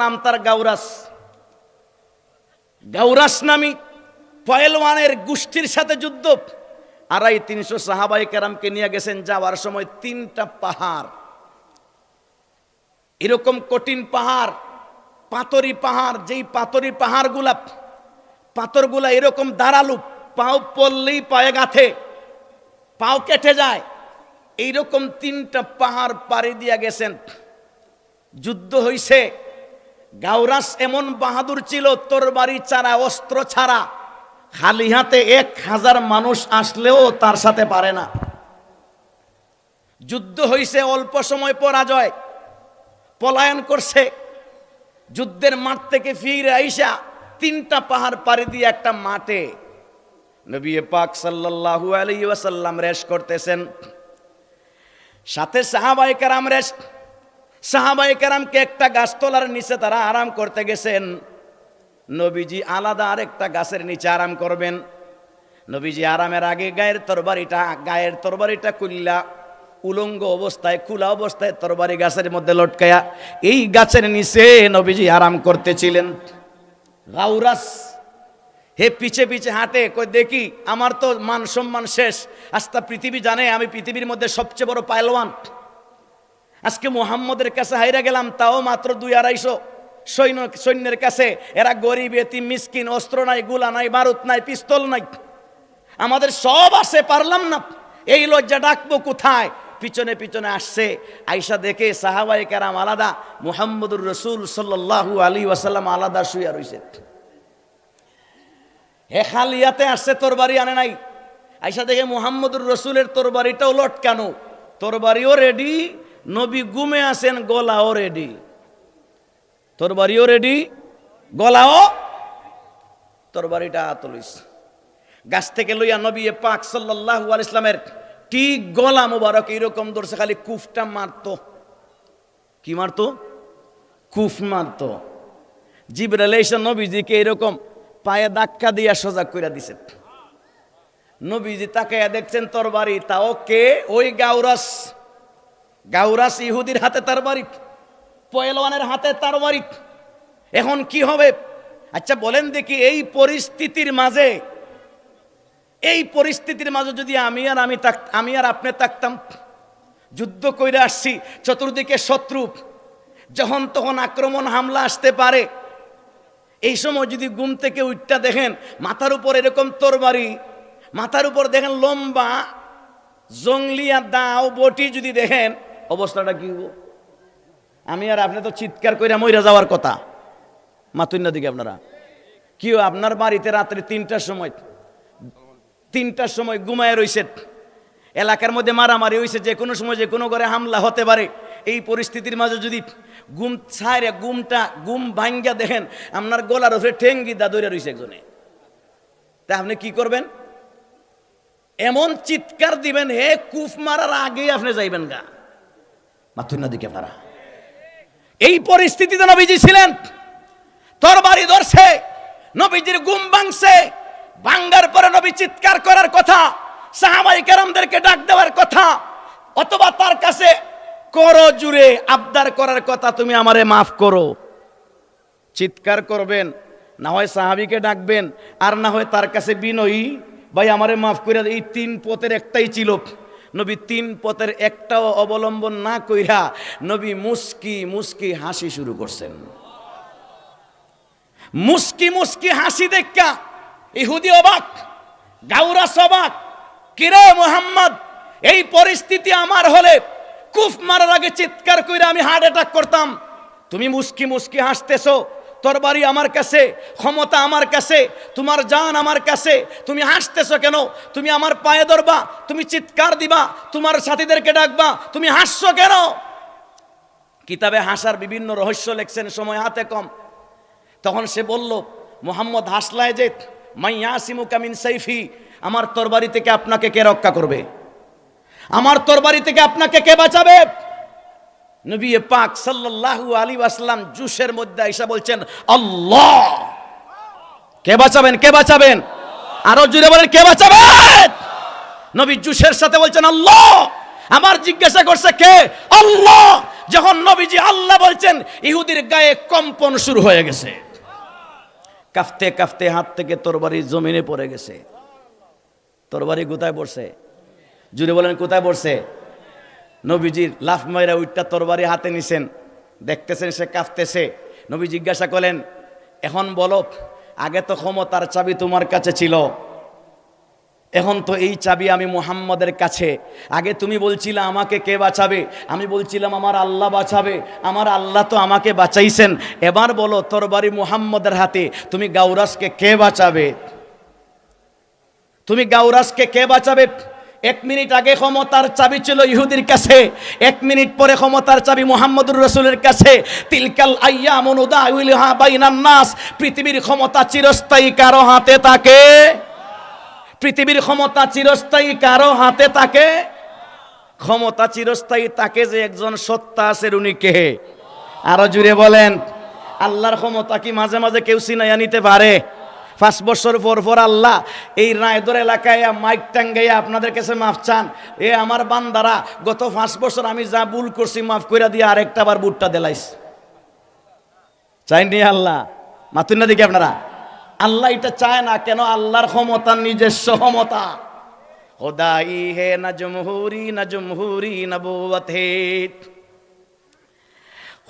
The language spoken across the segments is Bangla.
নাম তার গাউরাস। গাউরাস নামি পয়েলওয়ানের গোষ্ঠীর সাথে যুদ্ধ। আড়াই তিনশো সাহাবাই কেরামকে নিয়ে গেছেন যাওয়ার সময় তিনটা পাহাড়। এরকম কঠিন পাহাড় পাতরি পাহাড়, যেই পাতরি পাহাড়গুলা, পাথরগুলা এরকম দাঁড়ালু, পাও পড়লেই পায়ে গাঁথে, পাও কেটে যায়। এইরকম তিনটা পাহাড় পাড়ি দিয়া গেছেন। যুদ্ধ হইছে। গাউরাস এমন বাহাদুর ছিল, তোর বাড়ি ছাড়া, অস্ত্র ছাড়া। খালি হাতে এক হাজার মানুষ আসলেও তার সাথে পারে না। যুদ্ধ হইছে, অল্প সময় পরাজয়। পলায়ন করছে। যুদ্ধের মাঠ থেকে ফিরে আইসা তিনটা পাহাড় পাড়ি দিয়ে একটা মাঠে নবী পাক সাল্লাল্লাহু আলাইহি ওয়াসাল্লাম রেশ করতেছেন। সাথে সাহাবায়ে কেরাম রেশ সাহাবায়ে কেরামকে একটা গাছতলার নিচে তারা আরাম করতে গেছেন। নবীজি আলাদা আরেকটা গাছের নিচে আরাম করবেন। নবীজি আরামের আগে গায়ের তরবারিটা গায়ের তরবারিটা কুল্লা উলঙ্গ অবস্থায়, খোলা অবস্থায় তরবারি গাছের মধ্যে লটকায়া এই গাছের নিচে নবীজি আরাম করতেছিলেন। গাউরাস, হে পিছে পিছে হাঁটে, কই দেখি আমার তো মান সম্মান শেষ। আস্তা পৃথিবী জানে, আমি পৃথিবীর মধ্যে সবচেয়ে বড় পায়লওয়ান আজকে মোহাম্মদের কাছে হাইরা গেলাম, তাও মাত্র দুই আড়াইশো। সৈন্য, সৈন্যের কাছে এরা গরিব এতি মিসকিন, অস্ত্র নাই, গুলা নাই, বারুদ নাই, পিস্তল নাই। আমাদের সব আছে, পারলাম না। এই লজ্জা ডাকবো কোথায়? পিছনে পিছনে আসছে। আইসা দেখে সাহাবাই কারাম আলাদা, মুহাম্মদুর রসুল সাল্লাল্লাহু আলী ওয়াসাল্লাম আলাদা শুয়া রইছে। হে খালিয়াতে আসছে, তোর বাড়ি আনে নাই। আইসা দেখে মুহাম্মদুর রসুলের তোর বাড়িটাও লটকানো। তোর বাড়িও রেডি নবী গুমে আছেন গলাও রেডি তোর বাড়িও রেডি গলাও তোর বাড়িটা আতলিস গাছ থেকে লইয়া নবী পাক সাল্লাল্লাহু আলাইহি ইসলামের ঠিক গলা মোবারক এইরকম ধরছে, খালি কুফটা মারতো। কি মারতো? কুফ মারতো। জিবরাইল এসে নবীজিকে এরকম পায়ে ধাক্কা দিয়া সজাগ কইরা দিছে। নবীজি তাকে দেখছেন তোর বাড়ি, তাও কে? ওই গাউরাস গাউরাস ইহুদির হাতে তার বাড়ি পয়েলওয়ানের হাতে তার বাড়ি এখন কি হবে? আচ্ছা বলেন দেখি, এই পরিস্থিতির মাঝে, এই পরিস্থিতির মাঝে যদি আমি আর আমি থাক, আমি আর আপনি থাকতাম, যুদ্ধ কইরে আসছি, চতুর্দিকে শত্রু, যখন তখন আক্রমণ, হামলা আসতে পারে। এই সময় যদি ঘুম থেকে উঠটা দেখেন, মাথার উপর এরকম তরবারি, মাথার উপর দেখেন লম্বা জঙ্গলিয়া দাও বটি যদি দেখেন অবস্থাটা কি হব আমি আর আপনি তো চিৎকার কইরা মইরা যাওয়ার কথা। মাতুন্না দিকে আপনারা। কি আপনার বাড়িতে রাত্রে তিনটার সময় তিনটার সময় ঘুমায় রইছে। এলাকার মধ্যে মারামারি হয়েছে যে কোনো সময় যে কোনো ঘরে হামলা হতে পারে। এই পরিস্থিতির মাঝে যদি গুম ছাড়ে গুমটা গুম ভাঙ্গা দেখেন, আপনার গলার উপরে ঠেঙ্গি দা দৌড়ে রয়েছে একজনে। তা আপনি কি করবেন? এমন চিৎকার দিবেন, হে কুফ মারার আগেই আপনি যাইবেন গা। মাথুর না দিকে আপনারা। এই পরিস্থিতিতে নবীজি ছিলেন। তোর বাড়ি ধরছে, নবীজির গুম ভাঙছে, ভাঙ্গার পরে নবী চিৎকার করার কথা, সাহাবাই কেরামদেরকে ডাক দেওয়ার কথা, অথবা তার কাছে, করো জুড়ে আবদার করার কথা তুমি আমারে মাফ করো। চিৎকার করবেন, না হয় সাহাবিকে ডাকবেন, আর না হয় তার কাছে বিনয়ী, ভাই, আমারে মাফ করে এই তিন পথের একটাই ছিল। নবী তিন পথের একটাও অবলম্বন না কইরা নবী মুস্কি মুস্কি হাসি শুরু করছেন। মুস্কি মুস্কি হাসি দেখা ইহুদি অবাক গাউরাস অবাক কিরে মোহাম্মদ, এই পরিস্থিতি আমার হলে কুফ মারার আগে চিৎকার করে আমি হার্ট অ্যাটাক করতাম। তুমি মুস্কি মুস্কি হাসতেছো তোর বাড়ি আমার কাছে, ক্ষমতা আমার কাছে, তোমার জান আমার কাছে, তুমি হাসতেছো কেন? তুমি আমার পায়ে ধরবা, তুমি চিৎকার দিবা, তোমার সাথীদেরকে ডাকবা, তুমি হাসছো কেন? কিতাবে হাসার বিভিন্ন রহস্য লেখছেন, সময় হাতে কম। তখন সে বলল, মোহাম্মদ হাসলায় যে মাইয়াসিমু কামিন সাইফি, আমার তরবারি থেকে আপনাকে কে রক্ষা করবে? আমার তরবারি থেকে আপনাকে কে বাঁচাবে? নবী পাক সাল্লাল্লাহু আলী আসলাম জুসের মধ্যে আইসা বলছেন, আল্লাহ! কে বাঁচাবেন কে বাঁচাবেন? আরও জুড়ে বলেন, কে বাঁচাবেন? নবী জুসের সাথে বলছেন, আল্লাহ! আমার জিজ্ঞাসা করছে কে? আল্লাহ! যখন নবীজি আল্লাহ বলছেন, ইহুদির গায়ে কম্পন শুরু হয়ে গেছে। কাফতে কাফতে হাত থেকে তরবারি জমিনে পড়ে গেছে। তরবারি কোথায় পড়ছে? জুড়ে বলেন, কোথায় পড়ছে? নবীজির লাফ মাইরা উইটটা তরবারি হাতে নিছেন। দেখতেছেন সে কাঁপতেছে। নবী জিজ্ঞাসা করলেন, এখন বলো, আগে তো ক্ষমতার চাবি তোমার কাছে ছিল। এখন তো এই চাবি আমি মুহাম্মদের কাছে। আগে তুমি বলছিলে আমাকে কে বাঁচাবে? আমি বলছিলাম আমার আল্লাহ বাঁচাবে। আমার আল্লাহ তো আমাকে বাঁচাইছেন। এবার বলো, তরবারি মুহাম্মদের হাতে তুমি গাউরাসকে কে বাঁচাবে? তুমি গাউরাসকে কে বাঁচাবে? এক মিনিট আগে ক্ষমতার চাবি ছিল ইহুদির কাছে, এক মিনিট পরে ক্ষমতার চাবি মোহাম্মদুর রসুলের কাছে। তিলকাল আইয়া মনুদা উইলহা বাইনান নাস, পৃথিবীর ক্ষমতা চিরস্থায়ী কারও হাতে তাকে পৃথিবীর ক্ষমতা চিরস্থায়ী কারও হাতে তাকে ক্ষমতা চিরস্থায়ী তাকে যে একজন সত্তা আছে উনি কে? আরও জুড়ে বলেন, আল্লাহর ক্ষমতা কি মাঝে মাঝে কেউ চিনাইয়া নিতে পারে? পাঁচ বছর পর পর আল্লাহ এই রায়দর এলাকায় মাইক টাঙ্গাইয়া আপনাদের কাছে মাফ চান। এ আমার বান্দারা, গত পাঁচ বছর আমি যা ভুল করছি মাফ করে দিয়ে আরেকটা বার বুটটা দেলাইস চাইনি আল্লাহ? মাতুন না দেখি আপনারা? আল্লাহ এটা চায় না কেন? আল্লাহর ক্ষমতা, নিজস্ব ক্ষমতা। খোদাই হে না জমহুরি না জমহুরি নবুয়ত হে।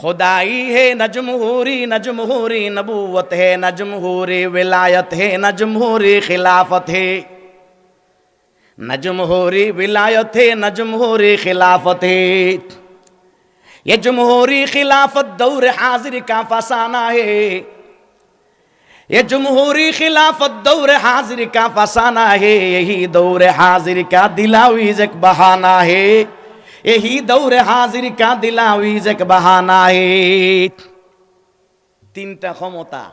خدائی ہے نہ جمہوری نہ جمہوری نبوت ہے نہ جمہوری ولایت ہے نہ جمہوری خلافت ہے۔ نہ جمہوری ولایت ہے نہ جمہوری خلافت ہے۔ یہ جمہوری خلافت دور حاضر کا فسانہ ہے۔ یہ جمہوری خلافت دور حاضر کا فسانہ ہے۔ یہی دور حاضر کا دلاویز ایک بہانہ ہے۔ यही दौर हाजिर का दिलावीज एक बहाना है তিনটা ক্ষমতা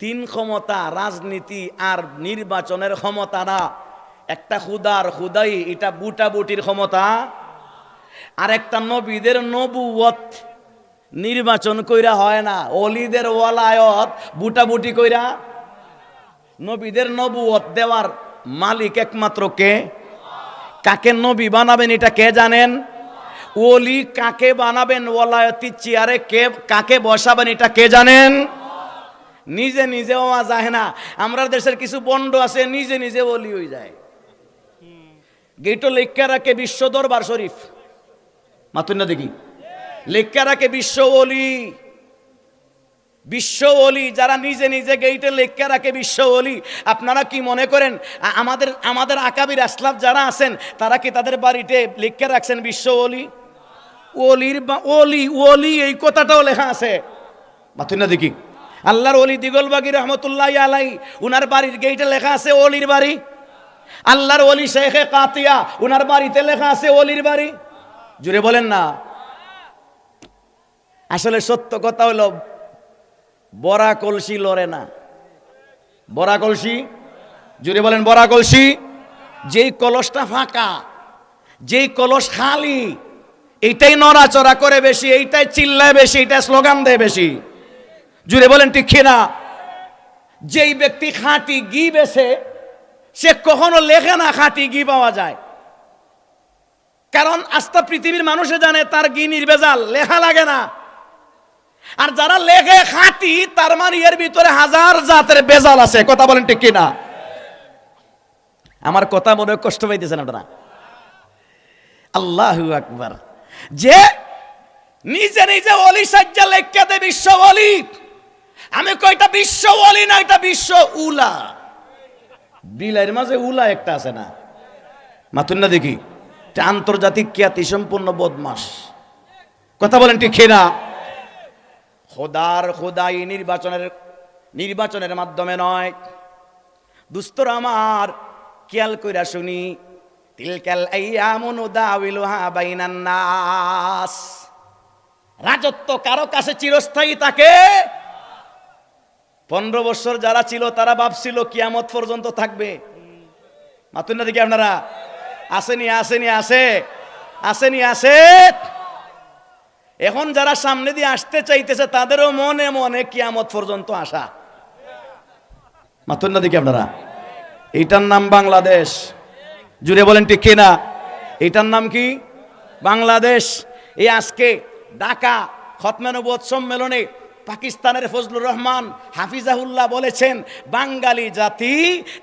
তিন ক্ষমতা রাজনীতি আর নির্বাচনের ক্ষমতা না একটা খুদার খুদাই এটা বুটা বুটির ক্ষমতা আর একটা নবীদের নবুয়ত নির্বাচন কইরা হয় না অলিদের ওয়ালায়ত বুটাবুটি কইরা নবীদের নবুয়ত দেওয়ার মালিক একমাত্র কে কাকে নবী বানাবেন এটা কে জানেন? ওলি কাকে বানাবেন ওলায়তি চেয়ারে কে, কাকে বসাবেন এটা কে জানেন? নিজে নিজে হওয়া যায় না। আমরা দেশের কিছু বন্ড আছে, নিজে নিজে ওলি হয়ে যায়। গেটো লেখা রাখে বিশ্ব দরবার শরীফ। মাতুন না দেখি? লেখা রাখে বিশ্ব ওলি। বিশ্ব ওলি যারা নিজে নিজে গেইটে লেখকে রাখে বিশ্ব ওলি আপনারা কি মনে করেন আমাদের আমাদের আকাবির আসলাফ যারা আছেন, তারা কি তাদের বাড়িতে লেখা রাখছেন বিশ্ব ওলি ওলির বা- ওলি ওলি, এই কথাটাও লেখা আছে। মাতুন না দেখি। আল্লাহর ওলি দিগলবাগি রহমতুল্লাহ আলাই উনার বাড়ির গেইটে লেখা আছে ওলির বাড়ি। আল্লাহর ওলি শেখে কাতিয়া, উনার বাড়িতে লেখা আছে ওলির বাড়ি। জুড়ে বলেন না। আসলে সত্য কথা হলো বড়া কলসি লড়ে না। বড়া কলসি? জুড়ে বলেন বড়া কলসি? যেই কলসটা ফাঁকা, যেই কলস খালি, এইটাই নড়াচড়া করে বেশি, এইটাই চিল্লায় বেশি এইটা স্লোগান দেয় বেশি। জুড়ে বলেন, ঠিক না যেই ব্যক্তি খাঁটি গি বেছে, সে কখনো লেখে না খাঁটি গি পাওয়া যায়। কারণ আস্থা পৃথিবীর মানুষে জানে তার গি নির্বেজাল লেখা লাগে না। আর যারা লেগে খাঁটি, তার মানে এর ভিতরে হাজার জাতের বেজাল আছে। কথা বলেন ঠিক কিনা? আমার কথা মনে কষ্ট পাইতেছেন আপনারা। আল্লাহ আকবার। যে নিজে নিজে অলি সাজ্জা লেখা দে বিশ্ব অলি। আমি কয়টা বিশ্ব অলি না এটা বিশ্ব উলা? বিলাইয়ের মাঝে উলা একটা আছে না? মাতুন না দেখি? আন্তর্জাতিক খ্যাতি, সম্পূর্ণ বদমাস। কথা বলেন ঠিক না খোদার খোদাই নির্বাচনের নির্বাচনের মাধ্যমে নয়। দুস্তর আমার, খেয়াল কইরা শুনি, তিলকাল নাস। রাজত্ব কারও কাছে চিরস্থায়ী থাকে? পনেরো বছর যারা ছিল, তারা ভাবছিল কিয়ামত পর্যন্ত থাকবে। মাতুন না দেখি আপনারা? আসেনি আসেনি, আসে। আসেনি, আসে। এখন যারা সামনে দিয়ে আসতে চাইতেছে, তাদেরও মনে মনে কিয়ামত পর্যন্ত আসা মাথুর না দেখি আপনারা? এটার নাম বাংলাদেশ। জুড়ে বলেন ঠিক কিনা? এটার নাম কি? বাংলাদেশ। এই আজকে ঢাকা খতমানবত সম্মেলনে পাকিস্তানের ফজলুর রহমান হাফিজাহুল্লাহ বলেছেন, বাঙালি জাতি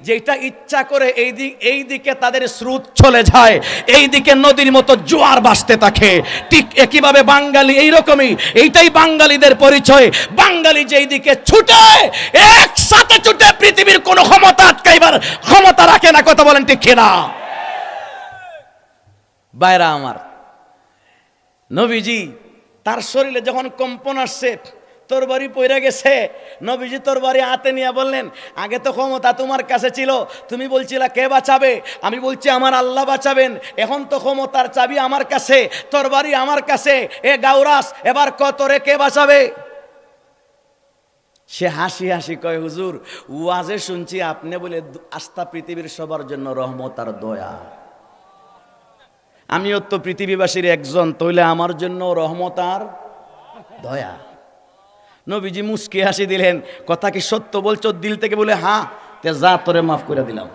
যেটা ইচ্ছা করে এই দিক এই দিকে তাদের স্রোত চলে যায়, এই দিকে নদীর মতো জোয়ার ভাসতে থাকে। ঠিক একইভাবে বাঙালি এইরকমই, এইটাই বাঙালিদের পরিচয়। বাঙালি যেই দিকে ছুটে, একসাথে ছুটে পৃথিবীর কোনো ক্ষমতা আটকাইবার ক্ষমতা রাখে না, কথা বলেন ঠিক না বাইরা আমার, নবীজি তার শরীরে যখন কম্পন আসছে তোর বাড়ি পইরা গেছে? নবীজি তোর বাড়ি হাতে নিয়ে বললেন, আগে তো ক্ষমতা তোমার কাছে ছিল। তুমি বলছিলা, কে বাঁচাবে? আমি বলছি, আমার আল্লাহ বাঁচাবেন। এখন তো ক্ষমতার চাবি আমার কাছে, তোর বাড়ি আমার কাছে। এ গাউরাস, এবার কতরে কে বাঁচাবে? সে হাসি হাসি কয়, হুজুর, ওয়াজে শুনছি আপনি বলে আস্থা পৃথিবীর সবার জন্য রহমত আর দয়া। আমিও তো পৃথিবীবাসীর একজন, তইলে আমার জন্য রহমত আর দয়া। নবীজি মুসকে হাসি দিলেন, কথা কি সত্য বলছো দিল থেকে? বলে হ্যাঁ তে যা তোরে মাফ করে দিলাম।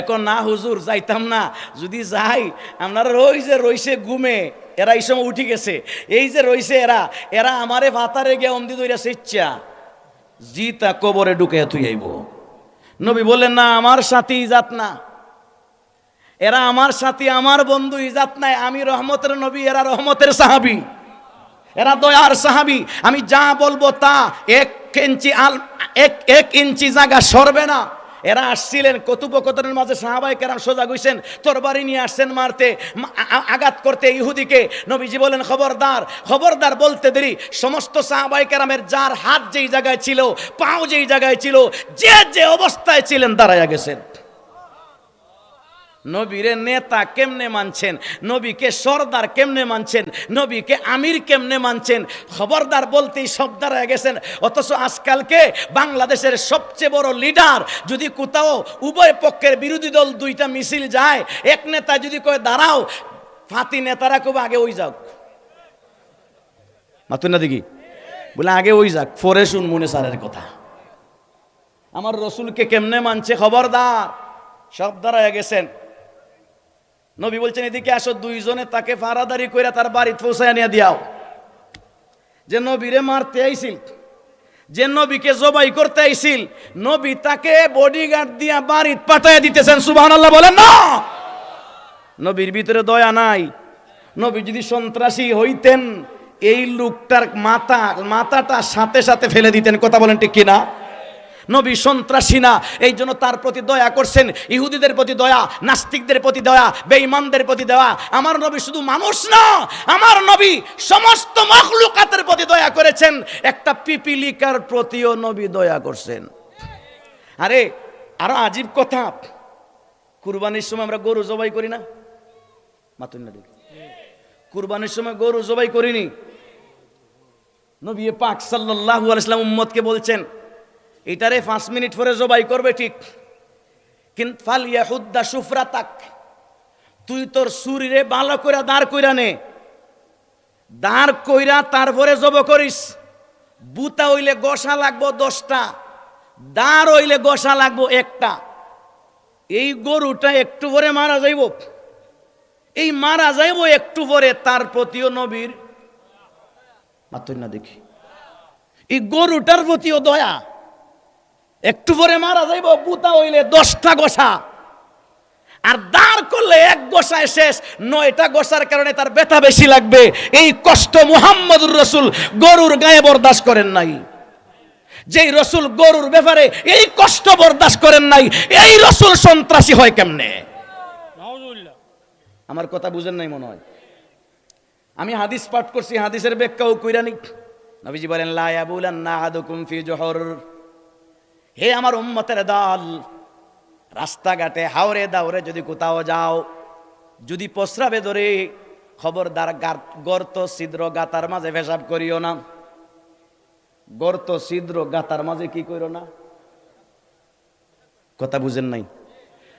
এখন না হুজুর, যাইতাম না। যদি যাই আপনারা রই যে রইছে ঘুমে এরা এই সময় উঠি গেছে। এই যে রইছে এরা এরা আমারে ভাতারে গিয়ে অমদি দইরা ইচ্ছা জিতা কবরে ঢুকে তুই আইব। নবী বললেন, না, আমার সাথী ইজাত না। এরা আমার সাথী, আমার বন্ধু ইজাত নাই। আমি রহমতের নবী, এরা রহমতের সাহাবি। এরা দয়ার সাহাবি। আমি যা বলব তা এক ইঞ্চি আল এক এক ইঞ্চি জায়গা সরবে না। এরা আসছিলেন কথোপকথনের মাঝে সাহাবাই কেরাম সোজা গইছেন, তরবারি নিয়ে আসছেন মারতে আঘাত করতে ইহুদিকে। নবীজি বলেন, খবরদার খবরদার বলতে দেরি। সমস্ত সাহাবাই কেরামের যার হাত যেই জায়গায় ছিল, পাও যেই জায়গায় ছিল, যে যে অবস্থায় ছিলেন, দাঁড়াইয়া গেছেন। নবীরে নেতা কেমনে মানছেন? নবীকে সর্দার কেমনে মানছেন? নবীকে আমির কেমনে মানছেন? খবরদার বলতেই সব দাঁড়ায় গেছেন। অথচ আজকালকে বাংলাদেশের সবচেয়ে বড় লিডার যদি কোথাও উভয় পক্ষের বিরোধী দল দুইটা মিছিল যায়, এক নেতা যদি কয়, দাঁড়াও, ফাতি নেতারা খুব আগে ওই যাক। মাতুন না দেখি? বলে, আগে ওই যাক ফরে শুন মনে সারের কথা। আমার রসুলকে কেমনে মানছে? খবরদার, সব দাঁড়ায় গেছেন। নবী বলছেন, এদিকে আসো, দুইজনে তাকে ফারাদারি কইরা তার বাড়ি পৌঁছায় নিয়ে দিয়াও। যে নবীরে মারতে আইছিল, যে নবীকে জবাই করতে আইছিল, নবী তাকে বডিগার্ড দিয়া বাড়িত পাঠায় দিতেছেন, সুবহানাল্লাহ বলেন না। নবীর ভিতরে দয়া নাই। নবী যদি সন্ত্রাসী হইতেন, এই লোকটার মাথা, মাথাটা সাথে সাথে ফেলে দিতেন, কথা বলেন ঠিক কিনা? নবী সন্ত্রাসী না। এই জন্য তার প্রতি দয়া করছেন, ইহুদিদের প্রতি দয়া, নাস্তিকদের প্রতি দয়া, বেঈমানদের প্রতি দয়া। আমার নবী শুধু মানুষ না, আমার নবী সমস্ত মখলুকাতের প্রতি দয়া করেছেন। একটা পিপিলিকার প্রতিও নবী দয়া করছেন। আরে, আরও আজীব কথা। কুরবানির সময় আমরা গরু জবাই করি না? মাতুন দেখি। কুরবানির সময় গরু জবাই করিনি। নবী পাক সাল্লাল্লাহু আলাইহি সাল্লাম উম্মতকে বলছেন এটারে পাঁচ মিনিট পরে জবাই করবে ঠিক। কিন্তু ফাল ইয়াহুদ্দা সুফরা তাক, তুই তোর সুরিরে ভালো কইরা দাঁড় কইরা নে। দাঁড় কইরা তারপরে জব করিস। বুতা হইলে গসা লাগবো দশটা, দাঁড় হইলে গসা লাগবো একটা। এই গরুটা একটু পরে মারা যাইব। এই মারা যাইব একটু পরে, তার প্রতিও নবীর। মাত্র না দেখি। এই গরুটার প্রতিও দয়া। একটু পরে মারা যাইব বুতা হইলে দশটা গোসা। আর দাঁড় করলে এক গোসায় শেষ নয়টা গোসার কারণে তার ব্যথা বেশি লাগবে। এই কষ্ট মুহাম্মদুর রসুল গরুর গায়ে বরদাস্ত করেন নাই। যেই রসুল গরুর ব্যাপারে এই কষ্ট বরদাস্ত করেন নাই এই রসুল সন্ত্রাসী হয় কেমনে? আমার কথা বুঝেন নাই মনে হয়। আমি হাদিস পাঠ করছি হাদিসের ব্যাখ্যাও কইরানি নবীজি বলেন লা ইয়াবুলান্না আহাদুকুম ফি জহর। হে আমার উম্মতের দল, রাস্তাঘাটে হাওরে দাওরে যদি কোথাও যাও, যদি প্রস্রাবে ধরে খবরদার গার- গর্ত, ছিদ্র, গাতার মাঝে পেশাব করিও না। গর্ত, ছিদ্র, গাতার মাঝে কি করিও না? কথা বুঝেন নাই?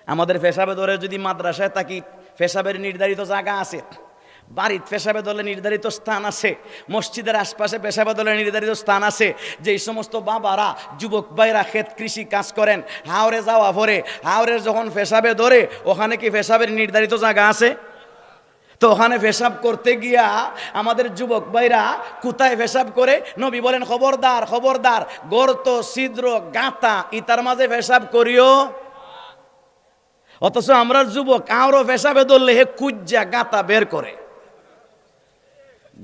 আমাদের পেশাবে ধরে যদি মাদ্রাসায় থাকি, পেশাবের নির্ধারিত জায়গা আছে। বাড়ির পেশাবে দলে নির্ধারিত স্থান আছে, মসজিদের আশপাশে পেশাবে দলে নির্ধারিত স্থান আছে, যেই সমস্ত বাবারা, যুবক ভাইরা ক্ষেত কৃষি কাজ করেন হাওড়ে যাওয়া ভরে হাওড়ের যখন পেশাবে ধরে, ওখানে কি পেশাবের নির্ধারিত জায়গা আছে? তো ওখানে পেশাব করতে গিয়া আমাদের যুবক ভাইরা কোথায় পেশাব করে? নবী বলেন, খবরদার খবরদার, গর্ত, ছিদ্র গাঁতা ইতার মাঝে পেশাব করিও। অথচ আমরা যুবক, আরও পেশাবে ধরলে হে কুজ্জা গাঁতা বের করে।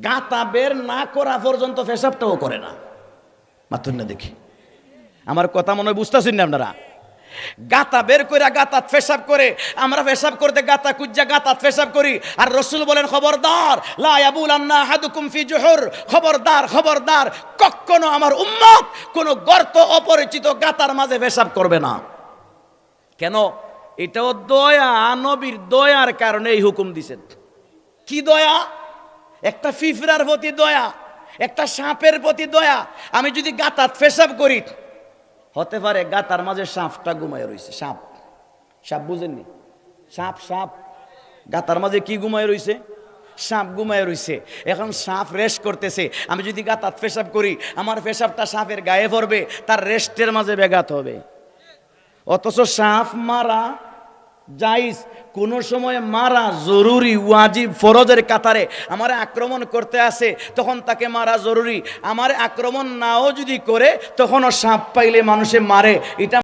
গাঁতা বের না করা পর্যন্ত পেশাবটাও করে না। মাতুন না দেখি। আমার কথা মনে হয় বুঝতেছেন না আপনারা? গাতা বের করে গাতাত পেশাব করে, আমরা পেশাব করতে গাতা কুজ্জা গাতাত পেশাব করি। আর রসুল বলেন, খবরদার, লা ইয়াবুল আন্না হাদুকুম ফি জোহর। খবরদার খবরদার, কখনো আমার উম্মত কোন গর্ত অপরিচিত গাতার মাঝে পেশাব করবে না। কেন? এটাও দয়া, নবীর দয়ার কারণে এই হুকুম দিছেন। কি দয়া? একটা ফিফরার প্রতি দয়া, একটা সাপের প্রতি দয়া, আমি যদি গাতাত পেশাব করি, হতে পারে গাতার মাঝে সাপটা ঘুমায় রইছে, সাপ। সাপ বুঝেননি? সাপ সাপ। গাতার মাঝে কি ঘুমায় রইছে? সাপ ঘুমায় রইছে। এখন সাপ রেস্ট করতেছে। আমি যদি গাতাত পেশাব করি, আমার পেশাবটা সাপের গায়ে পড়বে, তার রেস্টের মাঝে ব্যাঘাত হবে। অথচ সাপ মারা জাইজ, কোন সময় মারা জরুরি, ওয়াজিব ফরজের কাতারে আমার আক্রমণ করতে আসে, তখন তাকে মারা জরুরি। আমার আক্রমণ নাও যদি করে, তখনও সাপ পাইলে মানুষে মারে। এটা